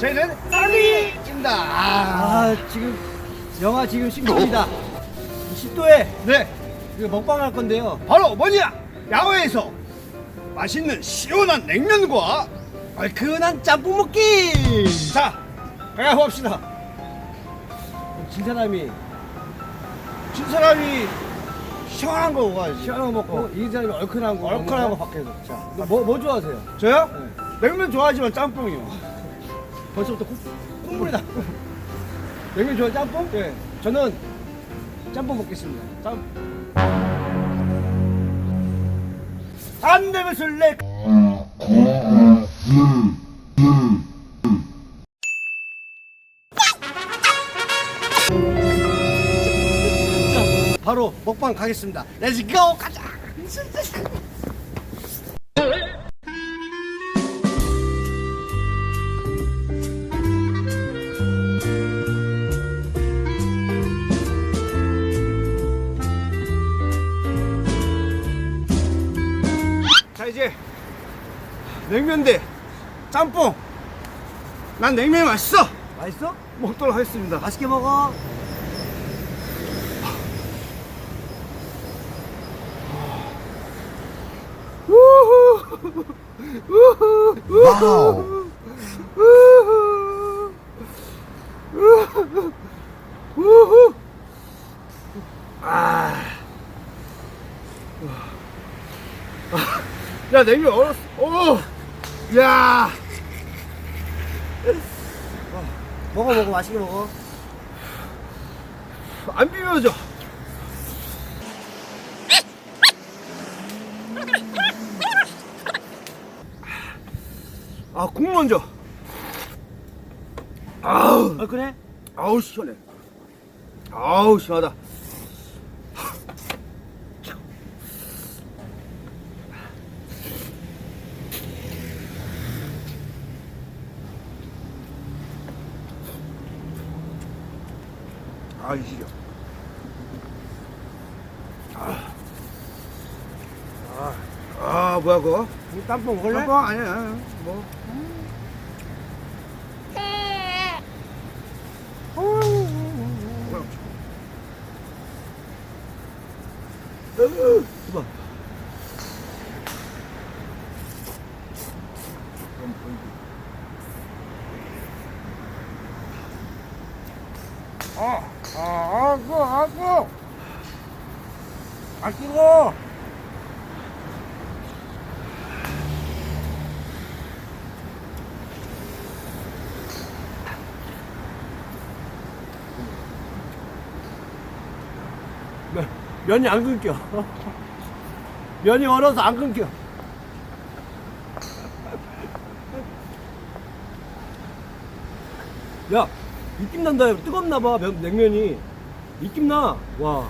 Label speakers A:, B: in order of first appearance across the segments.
A: 저희는 쌀이입니다. 아,
B: 아 지금 영하 지금 10도입니다. 10도에
A: 네,
B: 그 먹방 할 건데요.
A: 바로 뭐냐? 야외에서 맛있는 시원한 냉면과
B: 얼큰한 짬뽕 먹기.
A: 자, 가가 봅시다.
B: 진 사람이
A: 진 사람이 시원한 거 먹어야지.
B: 시원한 거 먹고 이긴 사람이 얼큰한 거.
A: 얼큰한 거
B: 먹고.
A: 밖에서. 자,
B: 뭐, 뭐 좋아하세요?
A: 저요?
B: 네.
A: 냉면 좋아하지만 짬뽕이요.
B: 벌써부터 콧, 콧물이 나. 냉면 좋아해 짬뽕?
A: 예.
B: 저는 짬뽕 먹겠습니다. 짬.
A: 안 되면 술래.
B: 바로 먹방 가겠습니다. 렛츠 고 가자.
A: 이제 냉면 대 짬뽕. 난 냉면이 맛있어.
B: 맛있어?
A: 먹도록 하겠습니다.
B: 맛있게 먹어.
A: 와우. 아. 야, 냉면 얼었어. 오. 야.
B: 먹어 먹어 맛있게 먹어.
A: 안 비벼져. 아, 국 먼저. 아우,
B: 얼큰해?
A: 아우 시원해. 아우 시원하다. 아, 이 시려. 아, 아, 아, 뭐야 그거?
B: 이 짬뽕 먹을래?
A: 짬뽕 아니야, 아니야. 뭐. 뭐야? 으,
B: 봐.
A: 아, 아, 아구, 아구. 아, 뜨거.
B: 면, 면이 안 끊겨. 면이 얼어서 안 끊겨. 야, 입김 난다. 뜨겁나 봐. 냉면이. 입김 나. 와.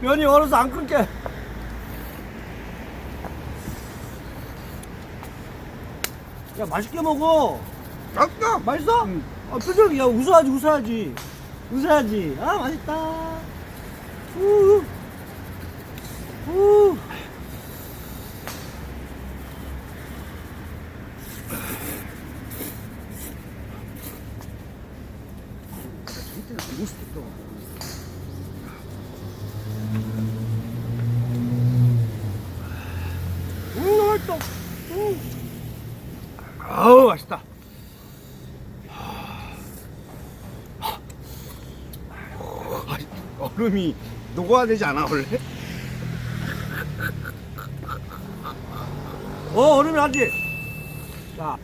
B: 면이 얼어서 안 끊게. 야, 맛있게 먹어.
A: 맛있어.
B: 맛있어?
A: 응.
B: 어, 아, 표정이야. 웃어야지, 웃어야지. 웃어야지. 아, 맛있다.
A: 우우. 50도.
B: 음, 맛있다. 음.
A: 아우, 맛있다. 아, 얼음이 녹아되지 않아, 원래?
B: 어, 얼음이 나지? 자.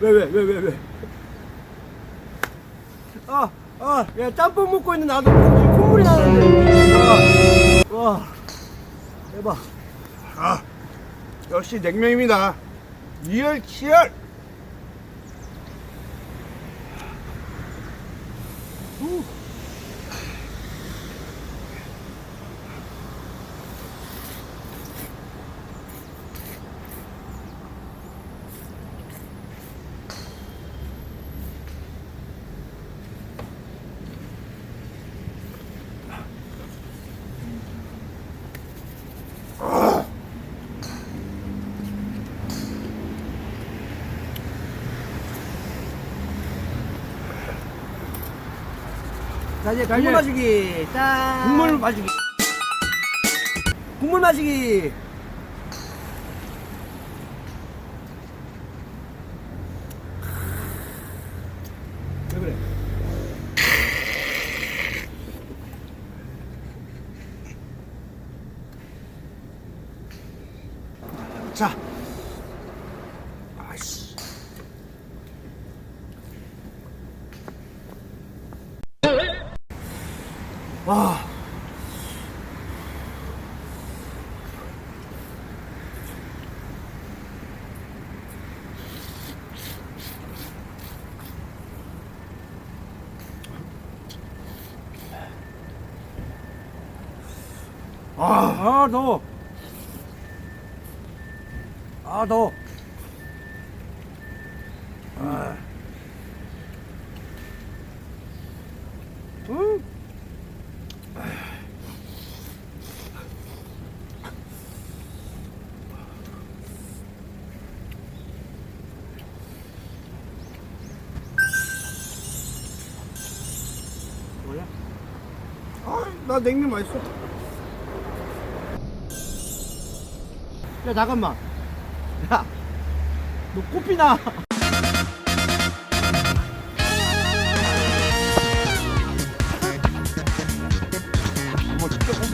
B: 왜, 왜, 왜, 왜, 왜? 아, 아, 야, 짬뽕 먹고 있는 나도 지금 콧물이 나는데. 와, 와, 대박.
A: 아 역시 냉면입니다. 리얼 치열.
B: 자 이제
A: 자,
B: 국물 마시기. 짠.
A: 국물 마시기.
B: 국물 마시기.
A: 와. 아,
B: 아 더워. 아 더워. 아. 음.
A: 아, 나 냉면 맛있어.
B: 야 잠깐만. 야, 너 꽃피나?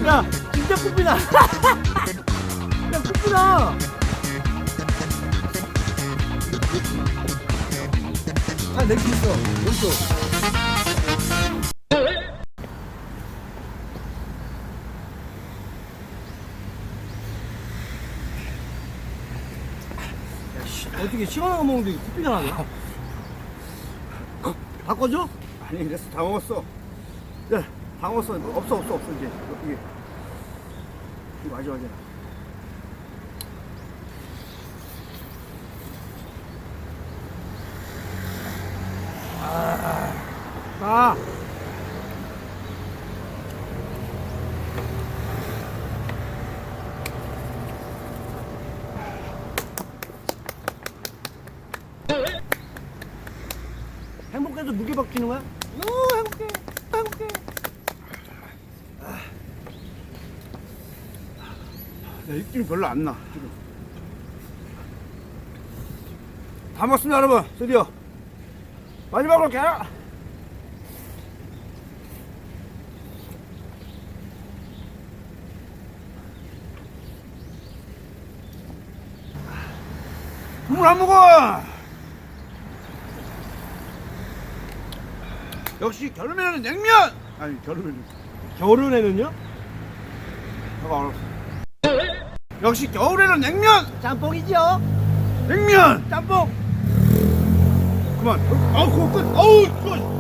B: 야, 진짜 꽃피나? 야, 꽃피나? 아, 내기 있어. 여기서. 어떻게 시원한 거 먹는데 코피가 나냐? 바꿔줘?
A: 아니, 그래서 다 먹었어. 야, 다 먹었어. 없어, 없어, 없어, 이제. 이게. 마지막이야.
B: 아. 행 복해서 무게 박히는 거야? 오 행복해 행복해
A: 야, 입김이 별로 안 나, 지금. 다 먹었습니다, 여러분. 드디어. 마지막으로 계란. 국물 안 먹어! 역시 겨울에는 냉면! 아니, 겨울에는.
B: 겨울에는요?
A: 내가 알았어. 역시 겨울에는 냉면!
B: 짬뽕이죠
A: 냉면!
B: 짬뽕
A: 그만. 아우, 그거 끝. 아우, 또